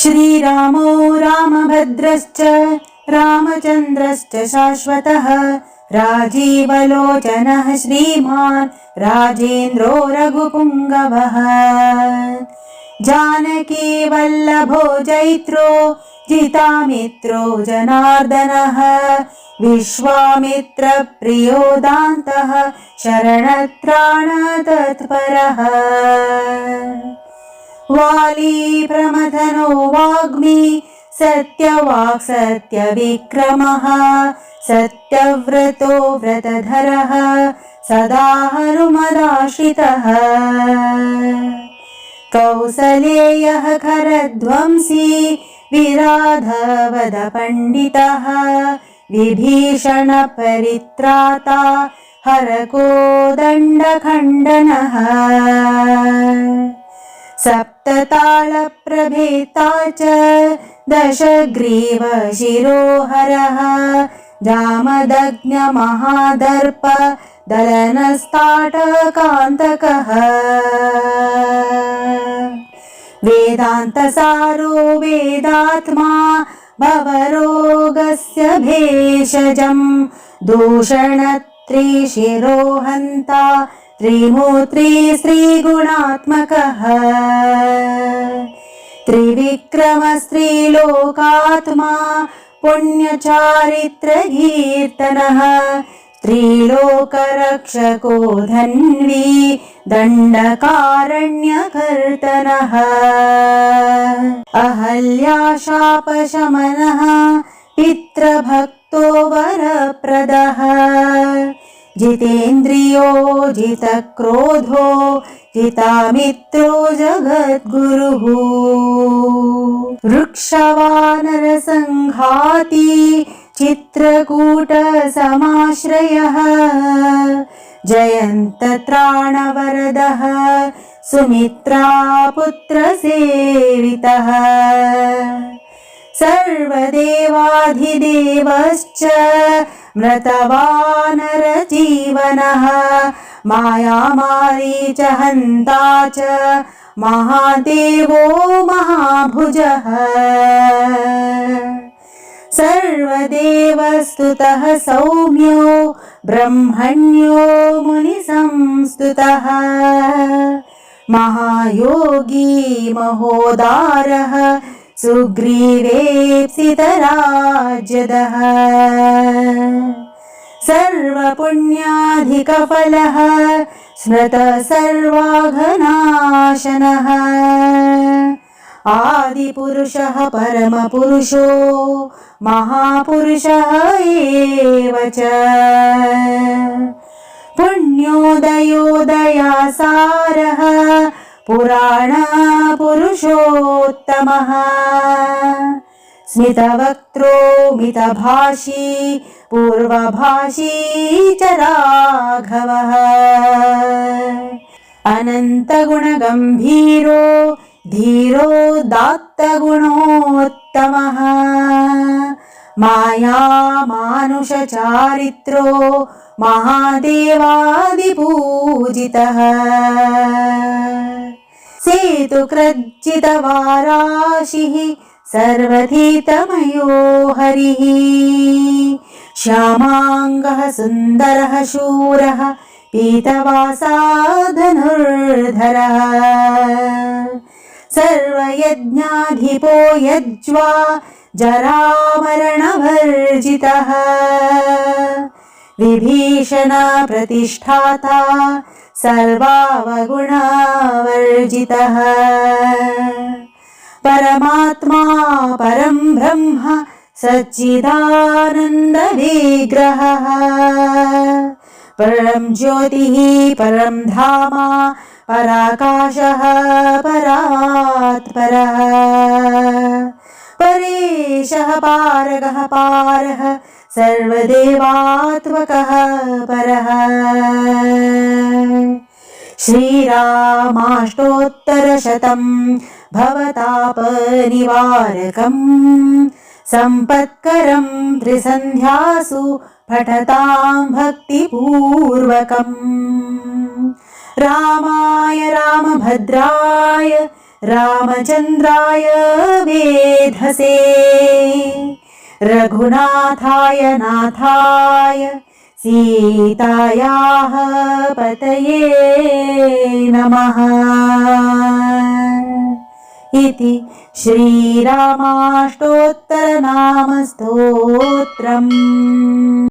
श्रीरामो रामभद्रश्च रामचन्द्रश्च शाश्वतः राजीवलोचनः श्रीमान् राजेन्द्रो रघुपुङ्गवः जानकी वल्लभो जैत्रो जितामित्रो जनार्दनः विश्वामित्रप्रियो दान्तः शरणत्राणतत्परः वाली प्रमथनो वाग्मी सत्यवाक् सत्यविक्रमः सत्यव्रतो व्रतधरः सदा हनुमदाश्रितः कौसलेयः खरध्वंसी विराधवदपण्डितः विभीषणपरित्राता हरकोदण्डखण्डनः। सप्ततालप्रभेता च दशग्रीवशिरोहरः जामदग्न्यमहादर्प दलनस्ताटकान्तकः। वेदान्तसारो वेदात्मा भवरोगस्य भेषजम्। दूषणत्रिशिरोहन्ता त्रिमूर्त्री श्रीगुणात्मकः। त्रिविक्रमस्त्रीलोकात्मा पुण्यचारित्रकीर्तनः त्रिलोकरक्षको धन्वी दण्डकारण्यकर्तनः। अहल्याशापशमनः पितृभक्तो वरप्रदः जितेन्द्रियो जितक्रोधो जितामित्रो जगद्गुरुः। वृक्षवानरसङ्घाती चित्रकूटसमाश्रयः। जयन्तत्राणवरदः सुमित्रापुत्रसेवितः। सर्वदेवाधिदेवश्च मृतवानरजीवनः। मायामारी च हन्ता च महादेवो महाभुजः सर्वदेवस्तुतः सौम्यो ब्रह्मण्यो मुनिसंस्तुतः। महायोगी महोदारः सुग्रीवेप्सितराज्यदः सर्वपुण्याधिकफलः स्मृत सर्वाघनाशनः आदिपुरुषः परमपुरुषो महापुरुषः एव च। पुण्योदयोदयासारः पुराणपुरुषोत्तमः। स्मितवक्त्रो मितभाषी पूर्वभाषी च राघवः। अनन्तगुणगम्भीरो धीरो दात्तगुणोत्तमः मायामानुषचारित्रो महादेवादिपूजितः। सेतुकृज्जितवाराशिः सर्वधीतमयो हरिः। श्यामाङ्गः सुन्दरः शूरः पीतवासाधनुर्धरः सर्वयज्ञाधिपो यज्वा जरामरणभर्जितः विभीषणप्रतिष्ठाता सर्वावगुणावर्जितः। परमात्मा परं ब्रह्म सच्चिदानन्दविग्रहः। परं ज्योतिः परं धामा पराकाशः परात्परः। परेशः पारगः पारः सर्वदेवात्मकः परः। श्रीरामाष्टोत्तरशतम् भवतापनिवारकम् सम्पत्करं त्रिसन्ध्यासु पठतां भक्तिपूर्वकम्। रामाय रामभद्राय रामचन्द्राय वेधसे रघुनाथाय नाथाय सीतायाः पतये नमः। इति श्रीरामाष्टोत्तरनामस्तोत्रम्